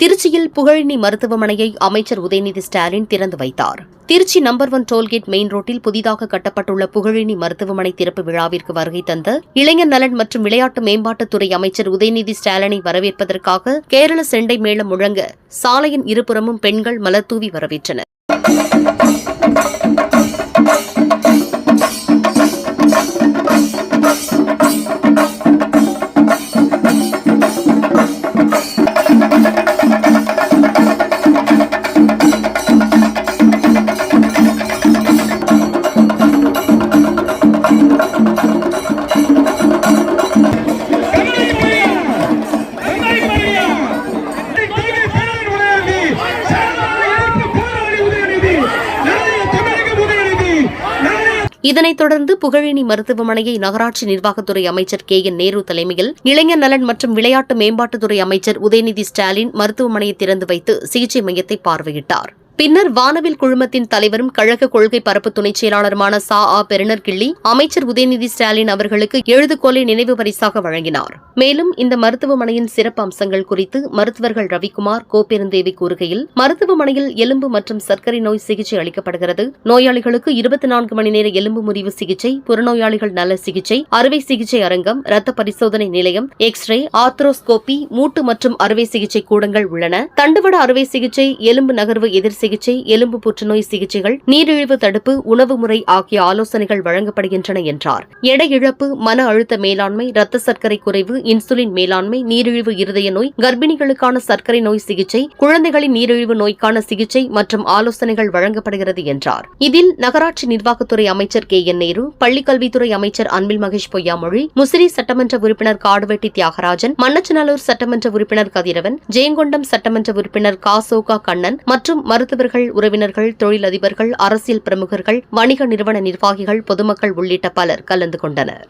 திருச்சியில் புகழினி மருத்துவமனையை அமைச்சர் உதயநிதி ஸ்டாலின் திறந்து வைத்தார். Tiruchi number one tollgate main ரோட்டில் புதிதாக கட்டப்பட்டுள்ள புகழினி மருத்துவமனை திறப்பு விழாவிற்கு வருகை தந்த இளைஞர் நலன் மற்றும் விளையாட்டு மேம்பாட்டுத்துறை அமைச்சர் உதயநிதி ஸ்டாலினை வரவேற்பதற்காக கேரள செண்டை மேளம் முழங்க சாலையின் இருபுறமும் பெண்கள் மலர்தூவி வரவேற்றனர். இதனைத் தொடர்ந்து புகழினி மருத்துவமனையை நகராட்சி நிர்வாகத்துறை அமைச்சர் கே. என். நேரு தலைமையில் இளைஞர் நலன் மற்றும் விளையாட்டு மேம்பாட்டுத்துறை அமைச்சர் உதயநிதி ஸ்டாலின் மருத்துவமனையை திறந்து வைத்து சிகிச்சை மையத்தை பார்வையிட்டார். பின்னர் வானவில் குழுமத்தின் தலைவரும் கழக கொள்கை பரப்பு துணைச் செயலாளருமான சா. ஆ. பெருனர் கிள்ளி அமைச்சர் உதயநிதி ஸ்டாலின் அவர்களுக்கு எழுதுகோலை நினைவு பரிசாக வழங்கினார். மேலும் இந்த மருத்துவமனையின் சிறப்பு அம்சங்கள் குறித்து மருத்துவர்கள் ரவிக்குமார் கோபெருந்தேவி கூறுகையில் மருத்துவமனையில் எலும்பு மற்றும் சர்க்கரை நோய் சிகிச்சை அளிக்கப்படுகிறது. நோயாளிகளுக்கு இருபத்தி நான்கு மணி நேர எலும்பு முறிவு சிகிச்சை புறநோயாளிகள் நல சிகிச்சை அறுவை சிகிச்சை அரங்கம் ரத்த பரிசோதனை நிலையம் எக்ஸ்ரே ஆர்த்ரோஸ்கோபி மூட்டு மற்றும் அறுவை சிகிச்சை கூடங்கள் உள்ளன. தண்டுவட அறுவை சிகிச்சை எலும்பு நகர்வு எதிர் சிகிச்சை எலும்பு புற்றுநோய் சிகிச்சைகள் நீரிழிவு தடுப்பு உணவு முறை ஆகிய ஆலோசனைகள் வழங்கப்படுகின்றன என்றார். எடை இழப்பு மன அழுத்த மேலாண்மை ரத்த சர்க்கரை குறைவு இன்சுலின் மேலாண்மை நீரிழிவு இருதய நோய் கர்ப்பிணிகளுக்கான சர்க்கரை நோய் சிகிச்சை குழந்தைகளின் நீரிழிவு நோய்க்கான சிகிச்சை மற்றும் ஆலோசனைகள் வழங்கப்படுகிறது என்றார். இதில் நகராட்சி நிர்வாகத்துறை அமைச்சர் கே. என். நேரு பள்ளிக்கல்வித்துறை அமைச்சர் அன்பில் மகேஷ் பொய்யாமொழி முசிறி சட்டமன்ற உறுப்பினர் காடுவெட்டி தியாகராஜன் மன்னச்சநல்லூர் சட்டமன்ற உறுப்பினர் கதிரவன் ஜெயங்கொண்டம் சட்டமன்ற உறுப்பினர் காசோகா கண்ணன் மற்றும் மருத்துவ மருத்துவர்கள் உறவினர்கள் தொழிலதிபர்கள் அரசியல் பிரமுகர்கள் வணிக நிறுவன நிர்வாகிகள் பொதுமக்கள் உள்ளிட்ட பலர் கலந்து கொண்டனர்.